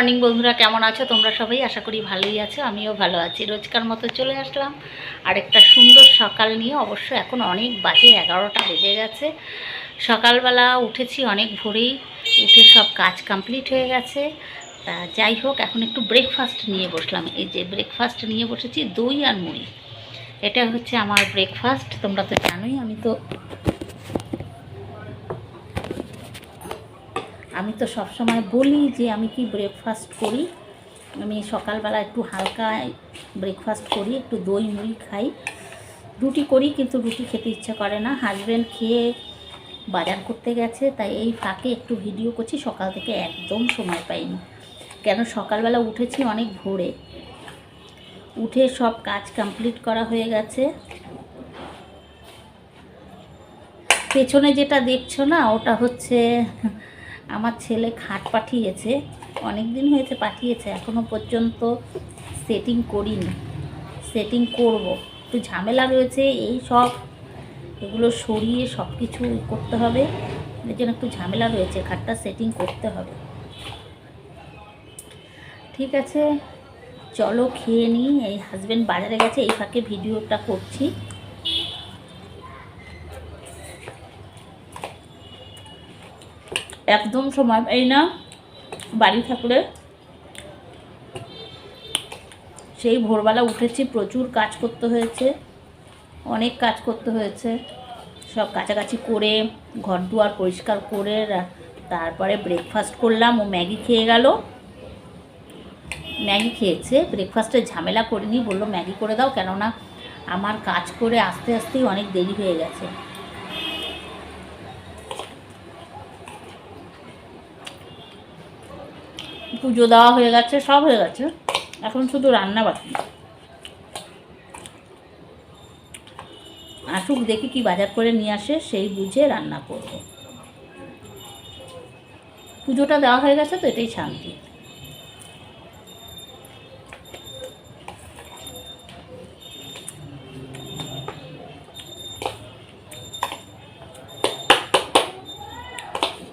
Morning বন্ধুরা, কেমন আছো? তোমরা সবাই আশা করি ভালোই আছো, আমিও ভালো আছি। রোজকার মতো চলে আসলাম। আর একটা সুন্দর সকাল নিয়ে, অবশ্য এখন অনেক বাজে, এগারোটা বেজে গেছে। সকালবেলা উঠেছি অনেক ভোরেই, উঠে সব কাজ কমপ্লিট হয়ে গেছে। তা যাই হোক, এখন একটু ব্রেকফাস্ট নিয়ে বসলাম। এই যে ব্রেকফাস্ট নিয়ে বসেছি দই আর মুড়ি। এটা হচ্ছে আমার ব্রেকফাস্ট তোমরা তো জানোই, আমি তো আমি তো সব সময় বলি যে আমি কি ব্রেকফাস্ট করি। আমি সকালবেলা একটু হালকা ব্রেকফাস্ট করি, একটু দই, মুড়ি খাই। রুটি করি কিন্তু রুটি খেতে ইচ্ছা করে না। হাজব্যান্ড খেয়ে বাজার করতে গেছে, তাই এই ফাঁকে একটু ভিডিও করছি, সকাল থেকে একদম সময় পাইনি। কেন? সকালবেলা উঠেছি অনেক ভোরে। উঠে সব কাজ কমপ্লিট করা হয়ে গেছে। পেছনে যেটা দেখছ না, ওটা হচ্ছে আমার ছেলে খাট পাঠিয়েছে অনেক দিন হয়েছে পাঠিয়েছে এখনও পর্যন্ত সেটিং করিনি। সেটিং করব। একটু ঝামেলা রয়েছে, এই সব, এগুলো সরিয়ে সব কিছু করতে হবে। এর জন্য একটু ঝামেলা রয়েছে, খাটটা সেটিং করতে হবে। ঠিক আছে, চলো খেয়ে নিই, এই হাজব্যান্ড বাজারে গেছে, এই ফাঁকে ভিডিওটা করছি। একদম সময় পাই না বাড়ি থাকলে। সেই ভোরবেলা উঠেছি, প্রচুর কাজ করতে হয়েছে, অনেক কাজ করতে হয়েছে। সব কাছাকাছি করে ঘর দুয়ার পরিষ্কার করে তারপরে ব্রেকফাস্ট করলাম, ও ম্যাগি খেয়ে গেল। ম্যাগি খেয়েছে ব্রেকফাস্টে ঝামেলা করিনি, বলল ম্যাগি করে দাও, কেননা আমার কাজ করে আস্তে আস্তেই অনেক দেরি হয়ে গেছে। পুজো দেওয়া হয়ে গেছে, সব হয়ে গেছে। এখন শুধু রান্না বাকি। আসুক, দেখি কি বাজার করে নিয়ে আসে, সেই বুঝে রান্না করব। পুজোটা দেওয়া হয়ে গেছে তো, এটাই শান্তি।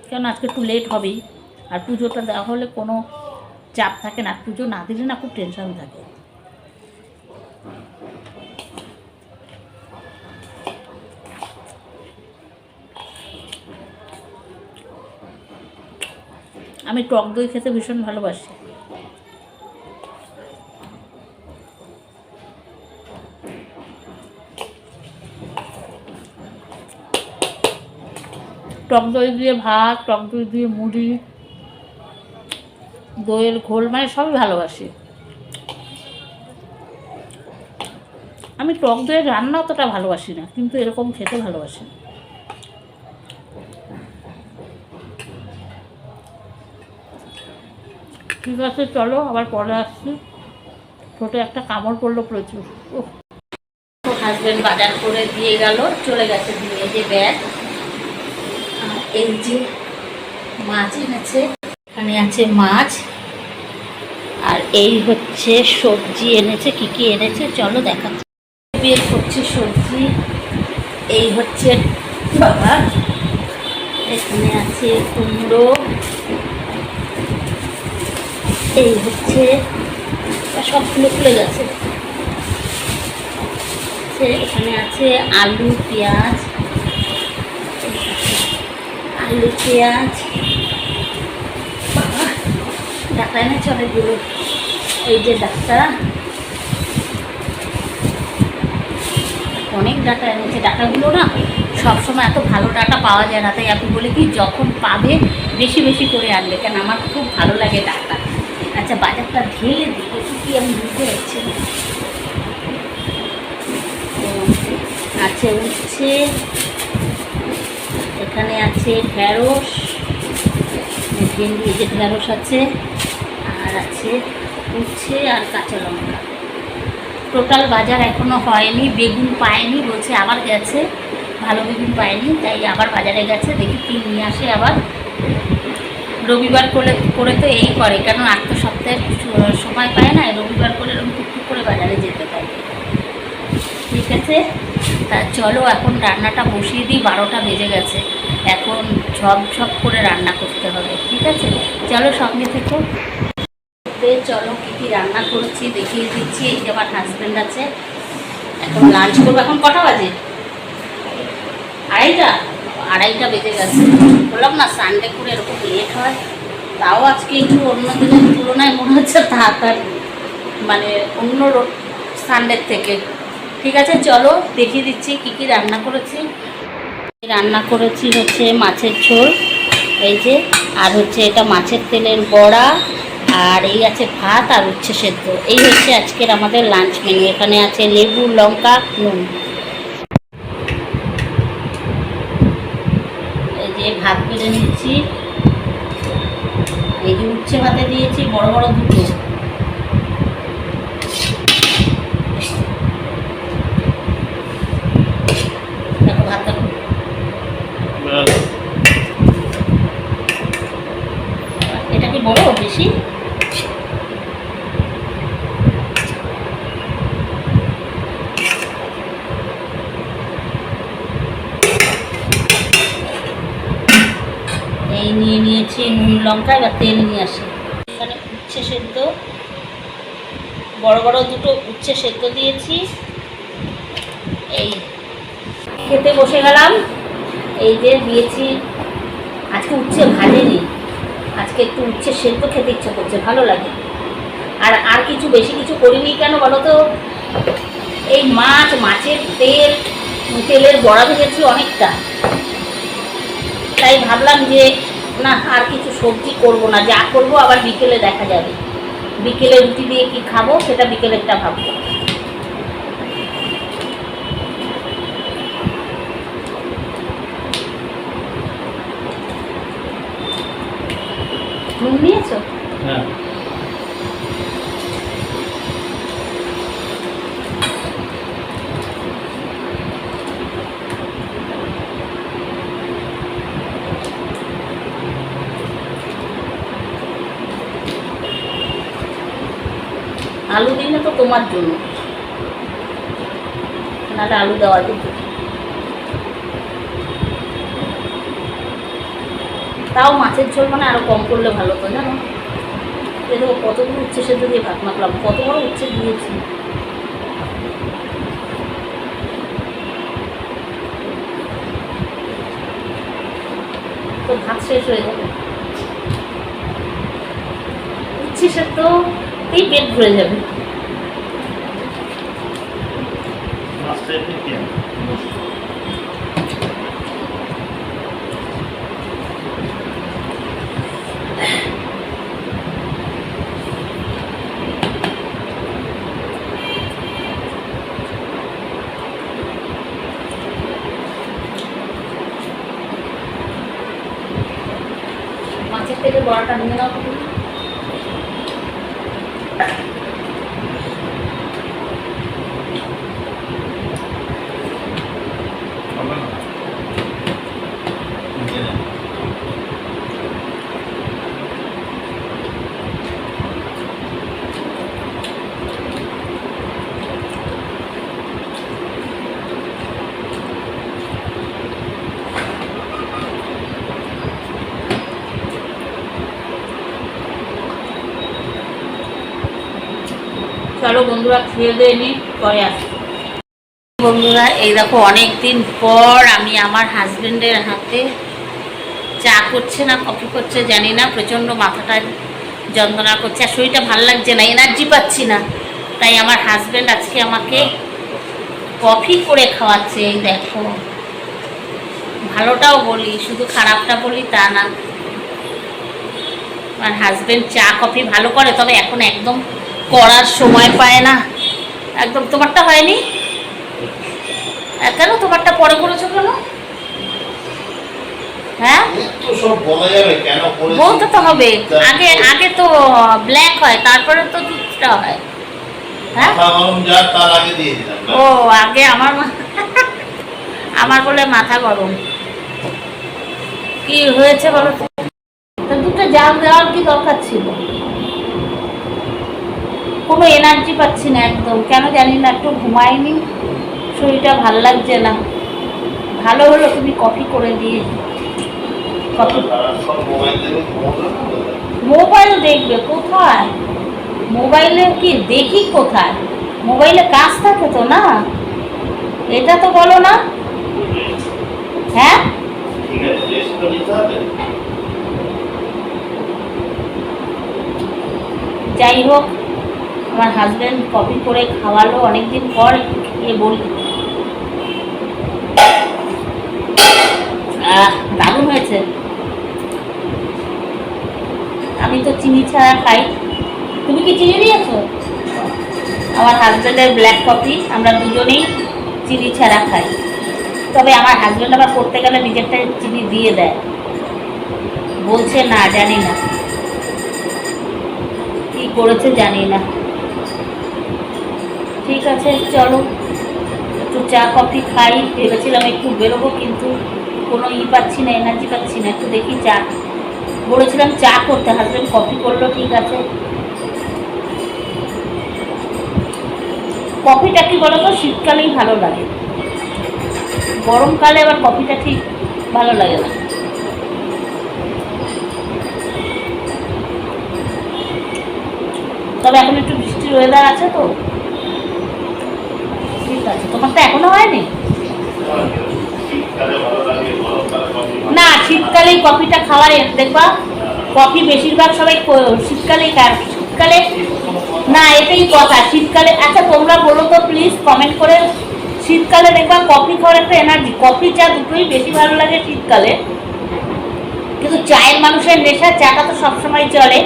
কেন আজকে একটু লেট হবেই? আর পুজোটা দেওয়া হলে কোনো চাপ থাকে না, পুজো না দিলে না খুব টেনশন থাকে। আমি টক দই খেতে ভীষণ ভালোবাসি। টক দই দিয়ে ভাত, টক দই দিয়ে মুড়ি। দইয়ের ঘোল মানে সবই ভালোবাসি। আমি টক দইয়ের রান্না অতটা ভালোবাসি না, কিন্তু এরকম খেতে ভালোবাসি ঠিক আছে, চলো, আবার পরে আসছি। ছোটো একটা কামড় পড়ল প্রচুর। হাজব্যান্ড বাজার করে দিয়ে গেল, চলে গেছে দিয়ে যে ব্যাগ। এই যে মাছ এনেছে। এখানে আছে মাছ। আর এই হচ্ছে সবজি এনেছে, কি কি এনেছে, চলো দেখাচ্ছি। বের করছে সবজি। এই হচ্ছে বাবা। এখানে আছে কুমড়ো। এই হচ্ছে সবগুলো খুলে গেছে এখানে আছে আলু, পেঁয়াজ। আলু, পেঁয়াজ। ডাটা এনেছে অনেকগুলো এই যে ডাটা অনেক ডাটা এনেছে। ডাটাগুলো না সবসময় এত ভালো ডাটা পাওয়া যায় না, তাই আমি বলি কি যখন পাবে বেশি বেশি করে আনবে, কেন আমার খুব ভালো লাগে ডাটা। আচ্ছা বাজারটা ঢেলে দেখি কি আমি বুঝতে পারছি আছে উচ্ছে এখানে আছে ঢেঁড়স ভেন্ডি এই যে ঢেঁড়স আছে। আছে, উচ্ছে আর কাঁচা লঙ্কা। টোটাল বাজার এখনও হয়নি, বেগুন পায়নি বলছে আবার গেছে, ভালো বেগুন পায়নি তাই আবার বাজারে গেছে, দেখি কি নিয়ে আসে আবার। রবিবার করে করে তো এই করে, কেন আর তো সপ্তাহে সময় পায় না, রবিবার করে এরকম টুকটুক করে বাজারে যেতে পারে ঠিক আছে? তা চলো, এখন রান্নাটা বসিয়ে দিই, বারোটা বেজে গেছে। এখন ঝপ ঝপ করে রান্না করতে হবে, ঠিক আছে? চলো সঙ্গে থেকো। রাতে চলো কী কী রান্না করেছি দেখিয়ে দিচ্ছি। এই যে আমার হাজব্যান্ড আছে। এখন লাঞ্চ করব। এখন কটা বাজে? আড়াইটা? আড়াইটা বেজে গেছে। বললাম না সানডে করে এরকম লেট হয়। তাও আজকে একটু অন্য দিনের তুলনায় মনে হচ্ছে তাড়াতাড়ি। মানে অন্য সানডের থেকে। ঠিক আছে, চলো দেখিয়ে দিচ্ছি কি কি রান্না করেছি। রান্না করেছি হচ্ছে মাছের ঝোল। এই যে, আর হচ্ছে এটা মাছের তেলের বড়া। আর এই আছে ভাত আর উচ্ছে সেদ্ধ। এই হচ্ছে আজকের আমাদের লাঞ্চ মেনু এখানে আছে লেবু লঙ্কা নুন। এই যে ভাত বেড়ে নিচ্ছি। এই যে উচ্ছে ভাতে দিয়েছি বড় বড় দুটো। এটা কি বড় বেশি এই নিয়ে নিয়েছি নুন লঙ্কা এবার তেল নিয়ে আসি। এখানে উচ্ছে সেদ্ধ। বড় বড় দুটো উচ্ছে সেদ্ধ দিয়েছি। এই খেতে বসে গেলাম। এই যে দিয়েছি। আজকে উচ্ছে ভাজেনি আজকে একটু উচ্ছে সেদ্ধ খেতে ইচ্ছে করছে, ভালো লাগে। আর আর কিছু বেশি কিছু করিনি কেন বলো তো এই মাছ, মাছের তেল, তেলের বড়া ভেজেছি অনেকটা। তাই ভাবলাম যে না, আর কিছু সবজি করব না। যা করব আবার বিকেলে দেখা যাবে। বিকেলে রুটি দিয়ে কি খাব, সেটা বিকেলেরটা ভাববো নুন নিয়েছো হ্যাঁ আলু দিলে তো তোমার জন্য। নাহলে আলু দেওয়া যেত তাও মাছের ঝোল মানে আরও কম করলে ভালো তো, জানো? দেখো কতগুলো উচ্ছে সেদ্ধ দিয়ে ভাত মাখলাম, কত বড় উচ্ছে দিয়েছি। তো ভাত শেষ হয়ে যাবে উচ্ছে সেদ্ধ এই পেট ভরে যাবে। মাছের থেকে বড়াটা নিয়ে নাও। চলো বন্ধুরা খেয়ে দিয়ে নি, পরে আসি। বন্ধুরা, এই দেখো অনেক দিন পর আমি আমার হাজবেন্ডের হাতে চা করছে না, কফি করছে, জানি না, প্রচণ্ড মাথাটা যন্ত্রণা করছে, আর শরীরটা ভালো লাগছে না এনার্জি পাচ্ছি না। তাই আমার হাজব্যান্ড আজকে আমাকে কফি করে খাওয়াচ্ছে, এই দেখো। ভালোটাও বলি, শুধু খারাপটা বলি তা না। আমার হাজবেন্ড চা, কফি ভালো করে, তবে এখন একদম করার সময় পায় না। একদম তোমারটা হয়নি? কেন তোমারটা পরে করেছ কেন হ্যাঁ? কেন বলতে তো হবে। আগে আগে তো ব্ল্যাক হয় তারপরে তো দুধটা হয়। হ্যাঁ? ও আগে আমার আমার বলে মাথা গরম। কি হয়েছে বলো জাল দেওয়ার কি দরকার ছিল? কোনো এনার্জি পাচ্ছি না একদম। কেন জানি না, একটু ঘুমাইনি। শরীরটা ভালো লাগছে না। ভালো হলো, তুমি কফি করে দিয়ে। কফি মোবাইল দেখবে কোথায়? মোবাইলে কি দেখি কোথায়? মোবাইলে কাজ থাকে তো না? এটা তো বলো না। হ্যাঁ? যাই হোক। আমার হাজব্যান্ড কপি করে খাওয়ালো অনেকদিন পর এ বলি দারুণ হয়েছে। আমি তো চিনি ছাড়া খাই। তুমি কি চিনি দিয়েছ? আমার হাজব্যান্ডের ব্ল্যাক কফি আমরা দুজনেই চিনি ছাড়া খাই। তবে আমার হাজব্যান্ড আবার করতে গেলে নিজেরটা চিনি দিয়ে দেয়। বলছে না, জানি না। কি করেছে জানি না। ঠিক আছে, চলো। একটু চা, কফি খাই। ভেবেছিলাম একটু বেরোবো, কিন্তু কোনো ই পাচ্ছি না এনার্জি পাচ্ছি না। একটু দেখি চা। বলেছিলাম চা করতে হাজব্যান্ড কফি করল, ঠিক আছে। কফিটা কি বলো তো শীতকালেই ভালো লাগে। গরমকালে আবার কফিটা ঠিক ভালো লাগে না। তবে এখন একটু বৃষ্টির ওয়েদার আছে তো। আছে, তোমার তো এখনও হয়নি? শীতকালে না লাগে। শীতকালেই কফিটা খাওয়ার দেখবা, কফি বেশিরভাগ সবাই শীতকালেই খায়। শীতকালে না, এটাই কথা, শীতকালে আচ্ছা তোমরা বলো তো প্লিজ কমেন্ট করে। শীতকালে দেখবা, কফি খাওয়ার একটা এনার্জি কফি, চা দুটোই বেশি ভালো লাগে শীতকালে। কিন্তু চায়ের মানুষের নেশা, চাটা তো সবসময় চলে।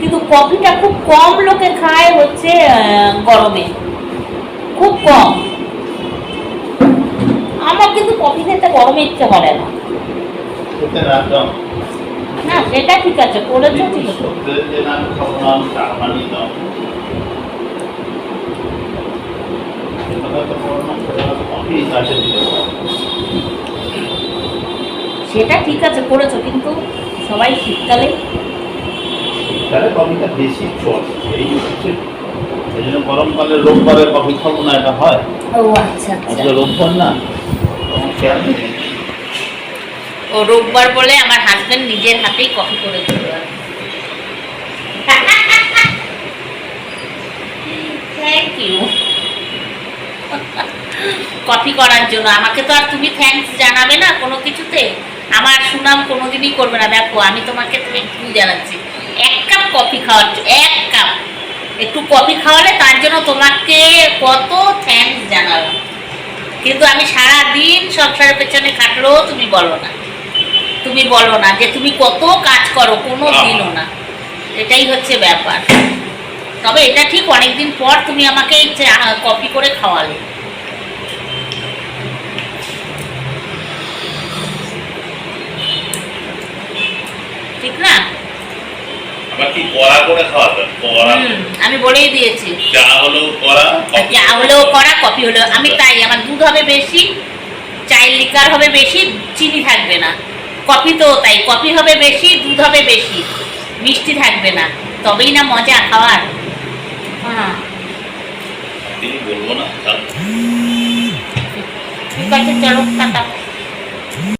কিন্তু কফিটা খুব কম লোকে খায় হচ্ছে গরমে। খুব কম। আমার কিন্তু কফি খেতে গরমে ইচ্ছে করে না। না সেটা ঠিক আছে করেছ ঠিক। সেটা ঠিক আছে করেছ কিন্তু সবাই শীতকালে শীতকালে কফিটা বেশি চলে এই হচ্ছে এই জন্য গরমকালে রোববারে কফি খাব না এটা হয়। ও আচ্ছা আচ্ছা। রোববার না ও রোববার বলে আমার হাজবেন্ড নিজের হাতেই কফি করে দিল। কফি করার জন্য। আমাকে তো আর তুমি থ্যাঙ্কস জানাবে না কোনো কিছুতে। আমার সুনাম কোনোদিনই করবে না। দেখো, আমি তোমাকে থ্যাংক ইউ জানাচ্ছি। এক কাপ কফি খাওয়ার এক কাপ একটু কফি খাওয়ালে তার জন্য তোমাকে কত থ্যাঙ্কস জানালাম কিন্তু আমি সারা দিন সংসারের পেছনে খাটলেও তুমি বলো না। তুমি বলো না যে তুমি কত কাজ করো কোনো দিনও না। এটাই হচ্ছে ব্যাপার। তবে এটা ঠিক অনেকদিন পর তুমি আমাকে কফি করে খাওয়ালে। ঠিক না? আবার কি কড়া করে খাওয়াবে কড়া আমি বলেই দিয়েছি। চা হলো কড়া চা হলেও করা কফি। হলেও আমি তাই আমার দুধ হবে বেশি চায়ের লিকার হবে বেশি চিনি থাকবে না। কফি তো তাই কফি হবে বেশি দুধ হবে বেশি মিষ্টি থাকবে না তবেই না মজা খাওয়ার। হ্যাঁ। বলব না? ঠিক আছে চলো টাটা।